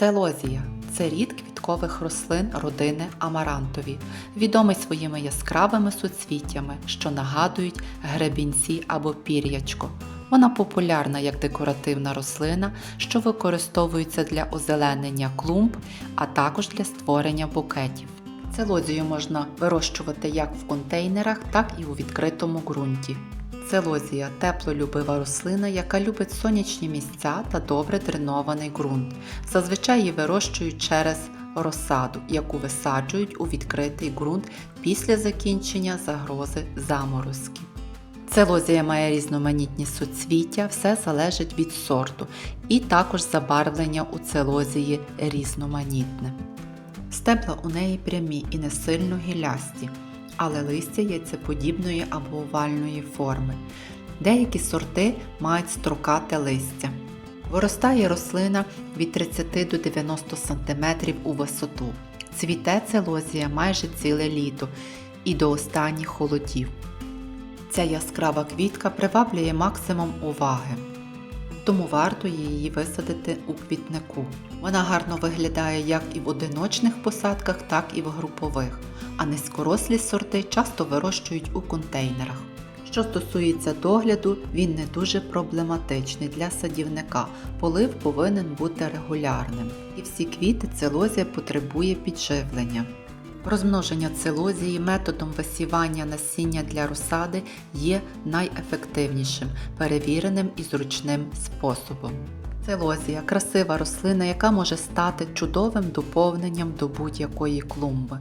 Целозія це рід квіткових рослин родини амарантові, відомий своїми яскравими суцвіттями, що нагадують гребінці або пір'ячко. Вона популярна як декоративна рослина, що використовується для озеленення клумб, а також для створення букетів. Целозію можна вирощувати як в контейнерах, так і у відкритому ґрунті. Целозія теплолюбива рослина, яка любить сонячні місця та добре дренований ґрунт. Зазвичай її вирощують через розсаду, яку висаджують у відкритий ґрунт після закінчення загрози заморозків. Целозія має різноманітні суцвіття, все залежить від сорту, і також забарвлення у целозії різноманітне. Стебла у неї прямі і не сильно гілясті, але листя яйцеподібної або овальної форми. Деякі сорти мають строкате листя. Виростає рослина від 30 до 90 см у висоту. Цвіте целозія майже ціле літо і до останніх холодів. Ця яскрава квітка приваблює максимум уваги, тому варто її висадити у квітнику. Вона гарно виглядає як і в одиночних посадках, так і в групових, а низькорослі сорти часто вирощують у контейнерах. Що стосується догляду, він не дуже проблематичний для садівника. Полив повинен бути регулярним. І всі квіти целозія потребує підживлення. Розмноження целозії методом висівання насіння для розсади є найефективнішим, перевіреним і зручним способом. Целозія красива рослина, яка може стати чудовим доповненням до будь-якої клумби.